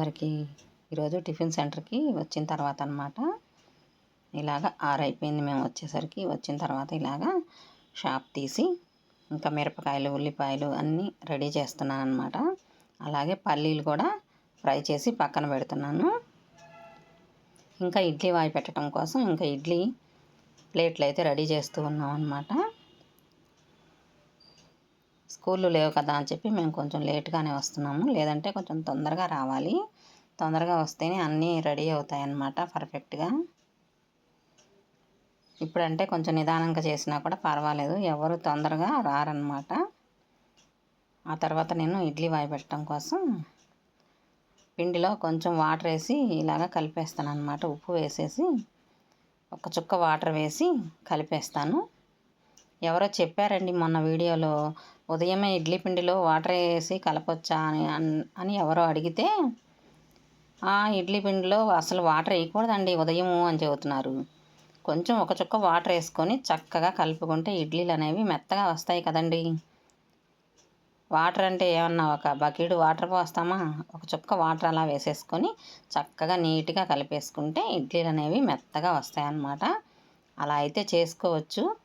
అందరికీ ఈరోజు టిఫిన్ సెంటర్కి వచ్చిన తర్వాత అనమాట ఇలాగ ఆరైపోయింది మేము వచ్చేసరికి. వచ్చిన తర్వాత ఇలాగ షాప్ తీసి ఇంకా మిరపకాయలు ఉల్లిపాయలు అన్నీ రెడీ చేస్తున్నాను అనమాట అలాగే పల్లీలు కూడా ఫ్రై చేసి పక్కన పెడుతున్నాను. ఇంకా ఇడ్లీ వాయి పెట్టడం కోసం ఇంకా ఇడ్లీ ప్లేట్లు అయితే రెడీ చేస్తూ ఉన్నాం అనమాట స్కూళ్ళు లేవు కదా అని చెప్పి మేము కొంచెం లేట్గానే వస్తున్నాము. లేదంటే కొంచెం తొందరగా రావాలి. తొందరగా వస్తేనే అన్నీ రెడీ అవుతాయి అన్నమాట పర్ఫెక్ట్గా. ఇప్పుడంటే కొంచెం నిదానంగా చేసినా కూడా పర్వాలేదు. ఎవరు తొందరగా రారనమాట ఆ తర్వాత నేను ఇడ్లీ వాయి పెట్టడం కోసం పిండిలో కొంచెం వాటర్ వేసి ఇలాగ కలిపేస్తాను అనమాట ఉప్పు వేసేసి ఒక చుక్క వాటర్ వేసి కలిపేస్తాను. ఎవరో చెప్పారండి మొన్న వీడియోలో ఉదయమే ఇడ్లీ పిండిలో వాటర్ వేసి కలపొచ్చా అని అని ఎవరో అడిగితే ఆ ఇడ్లీ పిండిలో అసలు వాటర్ వేయకూడదండి ఉదయము అని చెబుతున్నారు. కొంచెం ఒక చుక్క వాటర్ వేసుకొని చక్కగా కలుపుకుంటే ఇడ్లీలు అనేవి మెత్తగా వస్తాయి కదండి. వాటర్ అంటే ఏమన్నా ఒక బకెట్ వాటర్ పోస్తామా? ఒక చుక్క వాటర్ అలా వేసేసుకొని చక్కగా నీట్గా కలిపేసుకుంటే ఇడ్లీలు అనేవి మెత్తగా వస్తాయన్నమాట. అలా అయితే చేసుకోవచ్చు.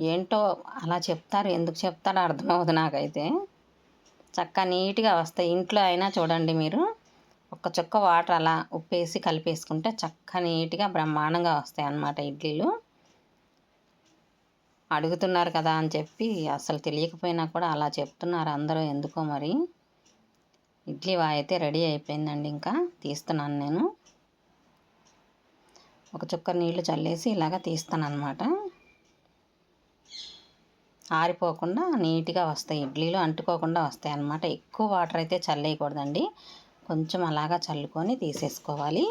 ఏంటో అలా చెప్తారు ఎందుకు చెప్తారో అర్థమవుతుంది నాకైతే. చక్క నీట్గా వస్తాయి. ఇంట్లో అయినా చూడండి మీరు. ఒక్క చుక్క వాటర్ అలా ఉప్పేసి కలిపేసుకుంటే చక్క నీట్గా బ్రహ్మాండంగా వస్తాయి అన్నమాట ఇడ్లీలు. అడుగుతున్నారు కదా అని చెప్పి అసలు తెలియకపోయినా కూడా అలా చెప్తున్నారు అందరూ ఎందుకో మరి. ఇడ్లీ అయితే రెడీ అయిపోయిందండి ఇంకా తీస్తున్నాను నేను. ఒక చుక్క నీళ్ళు చల్లేసి ఇలాగ తీస్తాను అనమాట ఆరిపోకుండా నీట్గా వస్తాయి ఇడ్లీలు అంటుకోకుండా వస్తాయి అన్నమాట. ఎక్కువ వాటర్ అయితే చల్లేయకూడదండి. కొంచెం అలాగా చల్లుకొని తీసేసుకోవాలి.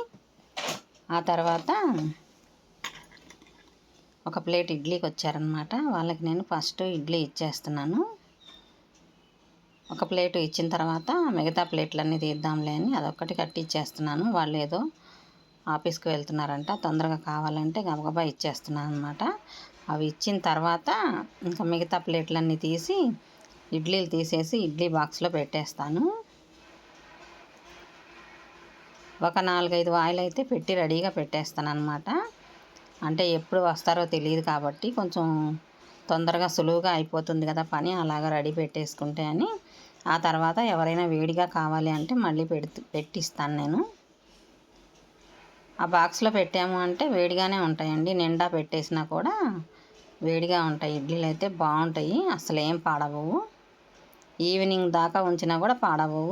ఆ తర్వాత ఒక ప్లేట్ ఇడ్లీకి వచ్చారనమాట. వాళ్ళకి నేను ఫస్ట్ ఇడ్లీ ఇచ్చేస్తున్నాను. ఒక ప్లేట్ ఇచ్చిన తర్వాత మిగతా ప్లేట్లన్నీ తీద్దాంలే అని అదొక్కటి కట్టి ఇచ్చేస్తున్నాను వాళ్ళు ఏదో ఆఫీస్కి వెళ్తున్నారంట తొందరగా కావాలంటే గబగబా ఇచ్చేస్తున్నాను అనమాట అవి ఇచ్చిన తర్వాత ఇంకా మిగతా ప్లేట్లన్నీ తీసి ఇడ్లీలు తీసేసి ఇడ్లీ బాక్స్లో పెట్టేస్తాను. ఒక నాలుగైదు వాయిలు అయితే పెట్టి రెడీగా పెట్టేస్తాను అనమాట అంటే ఎప్పుడు వస్తారో తెలియదు కాబట్టి కొంచెం తొందరగా సులువుగా అయిపోతుంది కదా పని అలాగా రెడీ పెట్టేసుకుంటే అని. ఆ తర్వాత ఎవరైనా వేడిగా కావాలి అంటే మళ్ళీ పెట్టి పెట్టిస్తాను నేను. ఆ బాక్స్లో పెట్టాము అంటే వేడిగానే ఉంటాయండి. నిండా పెట్టేసినా కూడా వేడిగా ఉంటాయి. ఇడ్లీలు అయితే బాగుంటాయి. అసలు ఏం పాడవు ఈవినింగ్ దాకా ఉంచినా కూడా పాడవు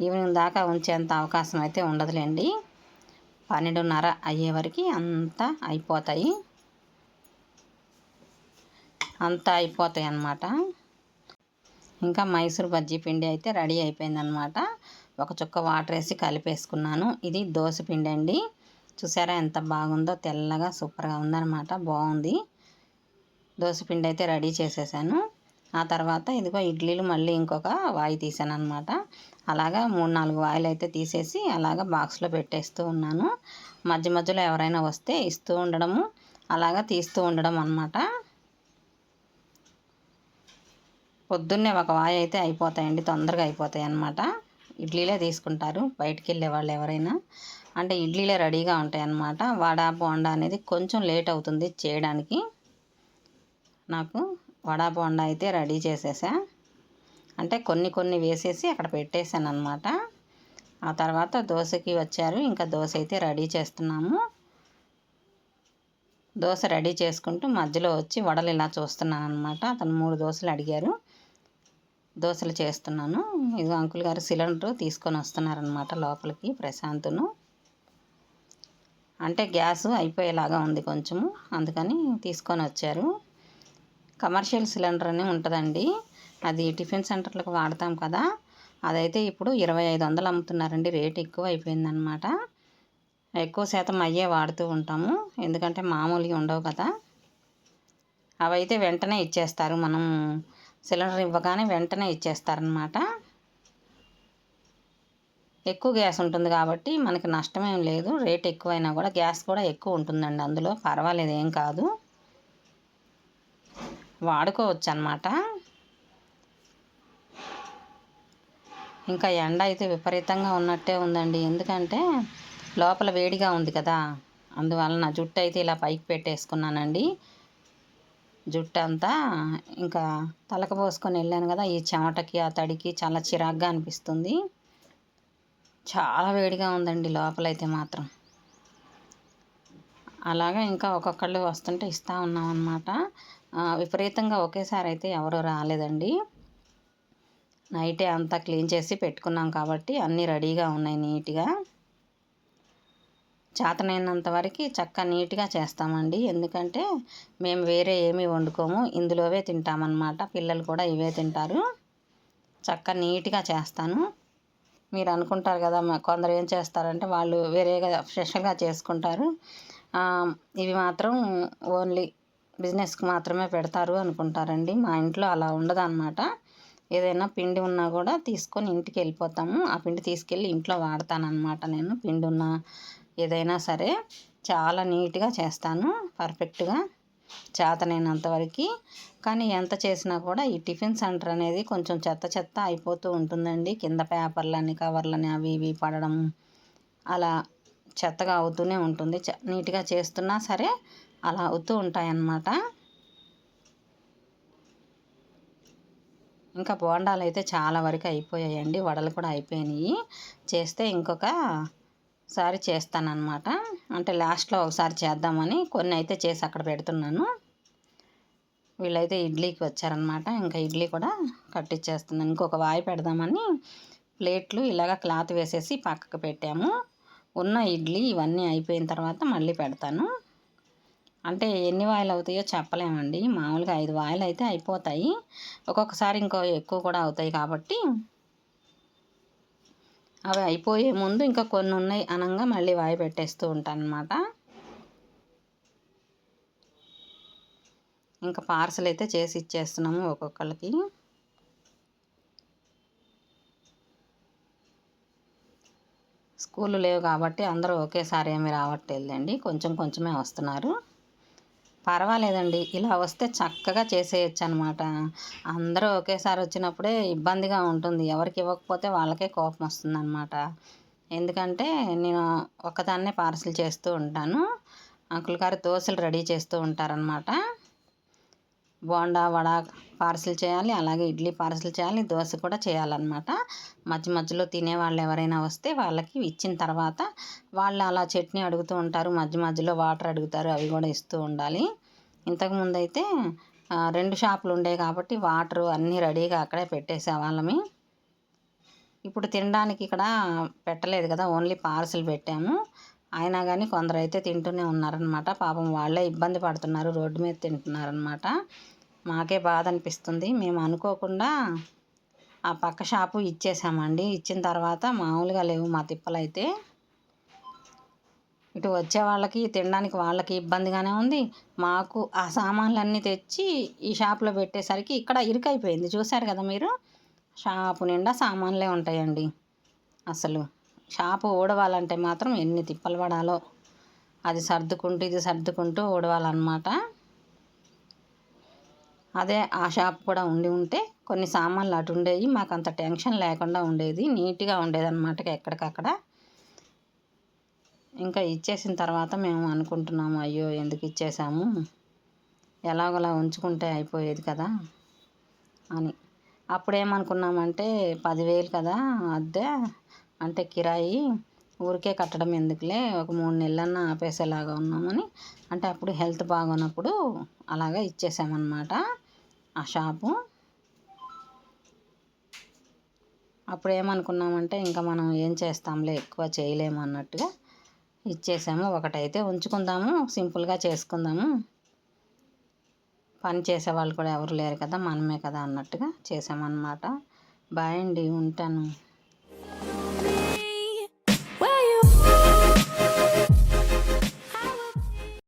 ఈవినింగ్ దాకా ఉంచేంత అవకాశం అయితే ఉండదులేండి. పన్నెండున్నర అయ్యే వరకు అంతా అయిపోతాయి. అంతా అయిపోతాయి అన్నమాట. ఇంకా మైసూర్ బజ్జీ పిండి అయితే రెడీ అయిపోయిందనమాట ఒక చుక్క వాటర్ వేసి కలిపేసుకున్నాను. ఇది దోశ పిండి అండి. చూసారా ఎంత బాగుందో? తెల్లగా సూపర్గా ఉందన్నమాట. బాగుంది. దోశపిండి అయితే రెడీ చేసేసాను. ఆ తర్వాత ఇదిగో ఇడ్లీలు మళ్ళీ ఇంకొక వాయి తీసాను అనమాట అలాగా మూడు నాలుగు వాయిలు అయితే తీసేసి అలాగా బాక్స్లో పెట్టేస్తూ ఉన్నాను. మధ్య మధ్యలో ఎవరైనా వస్తే ఇస్తూ ఉండడము అలాగా తీస్తూ ఉండడం అనమాట పొద్దున్నే ఒక వాయి అయితే అయిపోతాయండి తొందరగా అయిపోతాయి అన్నమాట. ఇడ్లీలే తీసుకుంటారు బయటికి వెళ్ళే వాళ్ళు ఎవరైనా. అంటే ఇడ్లీలే రెడీగా ఉంటాయి అన్నమాట. వడ బోండా అనేది కొంచెం లేట్ అవుతుంది చేయడానికి. నాకు వడా బోండా అయితే రెడీ చేసేసా. అంటే కొన్ని కొన్ని వేసేసి అక్కడ పెట్టేశాను అనమాట ఆ తర్వాత దోశకి వచ్చారు. ఇంకా దోశ అయితే రెడీ చేస్తున్నాము. దోశ రెడీ చేసుకుంటూ మధ్యలో వచ్చి వడలు ఇలా చూస్తున్నాను అనమాట అతను మూడు దోశలు అడిగారు. దోశలు చేస్తున్నాను. ఇది అంకుల్ గారు సిలిండర్ తీసుకొని వస్తున్నారనమాట లోపలికి ప్రశాంతును. అంటే గ్యాస్ అయిపోయేలాగా ఉంది కొంచెము. అందుకని తీసుకొని వచ్చారు. కమర్షియల్ సిలిండర్ అని ఉంటుందండి. అది టిఫిన్ సెంటర్లకు వాడతాం కదా. అదైతే ఇప్పుడు ఇరవై ఐదు వందలు అమ్ముతున్నారండి. రేట్ ఎక్కువ అయిపోయిందనమాట ఎక్కువ శాతం అయ్యే వాడుతూ ఉంటాము. ఎందుకంటే మామూలుగా ఉండవు కదా. అవైతే వెంటనే ఇచ్చేస్తారు. మనం సిలిండర్ ఇవ్వగానే వెంటనే ఇచ్చేస్తారనమాట ఎక్కువ గ్యాస్ ఉంటుంది కాబట్టి మనకి నష్టమేం లేదు. రేట్ ఎక్కువైనా కూడా గ్యాస్ కూడా ఎక్కువ ఉంటుందండి అందులో. పర్వాలేదు ఏం కాదు. వాడుకోవచ్చు అనమాట ఇంకా ఎండ అయితే విపరీతంగా ఉన్నట్టే ఉందండి. ఎందుకంటే లోపల వేడిగా ఉంది కదా. అందువలన జుట్టు అయితే ఇలా పైకి పెట్టేసుకున్నానండి. జుట్టు అంతా ఇంకా తలక పోసుకొని వెళ్ళాను కదా. ఈ చెమటకి ఆ తడికి చాలా చిరాగ్గా అనిపిస్తుంది. చాలా వేడిగా ఉందండి లోపలైతే మాత్రం. అలాగా ఇంకా ఒక్కొక్కళ్ళు వస్తుంటే ఇస్తూ ఉన్నాం అనమాట విపరీతంగా ఒకేసారి అయితే ఎవరు రాలేదండి. నైటే అంతా క్లీన్ చేసి పెట్టుకున్నాం కాబట్టి అన్నీ రెడీగా ఉన్నాయి నీట్గా. చేతనైనంత వరకు చక్క నీట్గా చేస్తామండి. ఎందుకంటే మేము వేరే ఏమీ వండుకోము. ఇందులోవే తింటామన్నమాట. పిల్లలు కూడా ఇవే తింటారు. చక్క నీట్గా చేస్తాను. మీరు అనుకుంటారు కదా కొందరు ఏం చేస్తారంటే వాళ్ళు వేరేగా స్పెషల్గా చేసుకుంటారు. ఇవి మాత్రం ఓన్లీ బిజినెస్కి మాత్రమే పెడతారు అనుకుంటారండి. మా ఇంట్లో అలా ఉండదు అనమాట ఏదైనా పిండి ఉన్నా కూడా తీసుకొని ఇంటికి వెళ్ళిపోతాము. ఆ పిండి తీసుకెళ్ళి ఇంట్లో వాడతానన్నమాట నేను. పిండి ఉన్న ఏదైనా సరే చాలా నీట్గా చేస్తాను. పర్ఫెక్ట్గా చేతనైనంతవరకు కానీ ఎంత చేసినా కూడా ఈ టిఫిన్ సెంటర్ అనేది కొంచెం చెత్త చెత్త అయిపోతూ ఉంటుందండి. కింద పేపర్లని కవర్లని అవి ఇవి పడడం అలా చెత్తగా అవుతూనే ఉంటుంది. నీట్గా చేస్తున్నా సరే అలా అవుతూ ఉంటాయన్నమాట. ఇంకా బోండాలు అయితే చాలా వరకు అయిపోయాయండి. వడలు కూడా అయిపోయినాయి. చేస్తే ఇంకొక సారి చేస్తానన్నమాట. అంటే లాస్ట్లో ఒకసారి చేద్దామని కొన్ని అయితే చేసి అక్కడ పెడుతున్నాను. వీళ్ళైతే ఇడ్లీకి వచ్చారనమాట ఇంకా ఇడ్లీ కూడా కట్టించేస్తున్నాను ఇంకొక వాయి పెడదామని ప్లేట్లు ఇలాగ క్లాత్ వేసేసి పక్కకు పెట్టాము. ఉన్న ఇడ్లీ ఇవన్నీ అయిపోయిన తర్వాత మళ్ళీ పెడతాను. అంటే ఎన్ని వాయిలు అవుతాయో చెప్పలేమండి. మామూలుగా ఐదు వాయిలు అయితే అయిపోతాయి. ఒక్కొక్కసారి ఇంకో ఎక్కువ కూడా అవుతాయి కాబట్టి అవి అయిపోయే ముందు ఇంకా కొన్ని ఉన్నాయి అనగా మళ్ళీ వాయి పెట్టేస్తూ ఉంటాను అనమాట ఇంకా పార్సల్ అయితే చేసి ఇచ్చేస్తున్నాము ఒక్కొక్కరికి స్కూళ్ళు లేవు కాబట్టి అందరూ ఒకేసారి ఏమి రావట్లేదండి కొంచెం కొంచెమే వస్తున్నారు. పర్వాలేదండి. ఇలా వస్తే చక్కగా చేసేయచ్చు అనమాట అందరూ ఒకేసారి వచ్చినప్పుడే ఇబ్బందిగా ఉంటుంది. ఎవరికి ఇవ్వకపోతే వాళ్ళకే కోపం వస్తుంది అనమాట ఎందుకంటే నేను ఒకదాన్నే పార్సిల్ చేస్తూ ఉంటాను. అంకుల్ గారు దోశలు రెడీ చేస్తూ ఉంటారనమాట. బోండా వడ పార్సిల్ చేయాలి అలాగే ఇడ్లీ పార్సిల్ చేయాలి దోశ కూడా చేయాలన్నమాట. మధ్య మధ్యలో తినేవాళ్ళు ఎవరైనా వస్తే వాళ్ళకి ఇచ్చిన తర్వాత వాళ్ళు అలా చట్నీ అడుగుతూ ఉంటారు మధ్య మధ్యలో వాటర్ అడుగుతారు అవి కూడా ఇస్తూ ఉండాలి. ఇంతకుముందు అయితే రెండు షాపులు ఉండే కాబట్టి వాటరు అన్నీ రెడీగా అక్కడే పెట్టేసే వాళ్ళమి. ఇప్పుడు తినడానికి ఇక్కడ పెట్టలేదు కదా ఓన్లీ పార్సిల్ పెట్టాము. అయినా కానీ కొందరు అయితే తింటూనే ఉన్నారనమాట. పాపం వాళ్ళే ఇబ్బంది పడుతున్నారు రోడ్డు మీద తింటున్నారనమాట. మాకే బాధ అనిపిస్తుంది. మేము అనుకోకుండా ఆ పక్క షాపు ఇచ్చేసామండి. ఇచ్చిన తర్వాత మామూలుగా లేవు మా తిప్పలైతే. ఇటు వచ్చే వాళ్ళకి తినడానికి వాళ్ళకి ఇబ్బందిగానే ఉంది. మాకు ఆ సామాన్లన్నీ తెచ్చి ఈ షాప్లో పెట్టేసరికి ఇక్కడ ఇరుకైపోయింది. చూశారు కదా మీరు? షాపు నిండా సామాన్లే ఉంటాయండి అసలు. షాపు ఊడవాలంటే మాత్రం ఎన్ని తిప్పలు పడాలో అది సర్దుకుంటూ ఇది సర్దుకుంటూ ఊడవాలన్నమాట. అదే ఆ షాప్ కూడా ఉండి ఉంటే కొన్ని సామాన్లు అటు ఉండేవి మాకు అంత టెన్షన్ లేకుండా ఉండేది నీట్గా ఉండేది అనమాట ఎక్కడికక్కడ. ఇంకా ఇచ్చేసిన తర్వాత మేము అనుకుంటున్నాము అయ్యో ఎందుకు ఇచ్చేసాము? ఎలాగోలా ఉంచుకుంటే అయిపోయేది కదా అని. అప్పుడేమనుకున్నామంటే పదివేలు కదా అద్దె అంటే కిరాయి ఊరికే కట్టడం ఎందుకులే? ఒక మూడు నెలలన్నా ఆపేసేలాగా ఉన్నామని. అంటే అప్పుడు హెల్త్ బాగున్నప్పుడు అలాగా ఇచ్చేసామన్నమాట ఆ షాపు. అప్పుడు ఏమనుకున్నామంటే ఇంకా మనం ఏం చేస్తాంలే ఎక్కువ చేయలేము అన్నట్టుగా ఇచ్చేసాము. ఒకటైతే ఉంచుకుందాము సింపుల్గా చేసుకుందాము. పని చేసే వాళ్ళు కూడా ఎవరు లేరు కదా మనమే కదా అన్నట్టుగా చేసామన్నమాట. బాయ్ అండి ఉంటాను.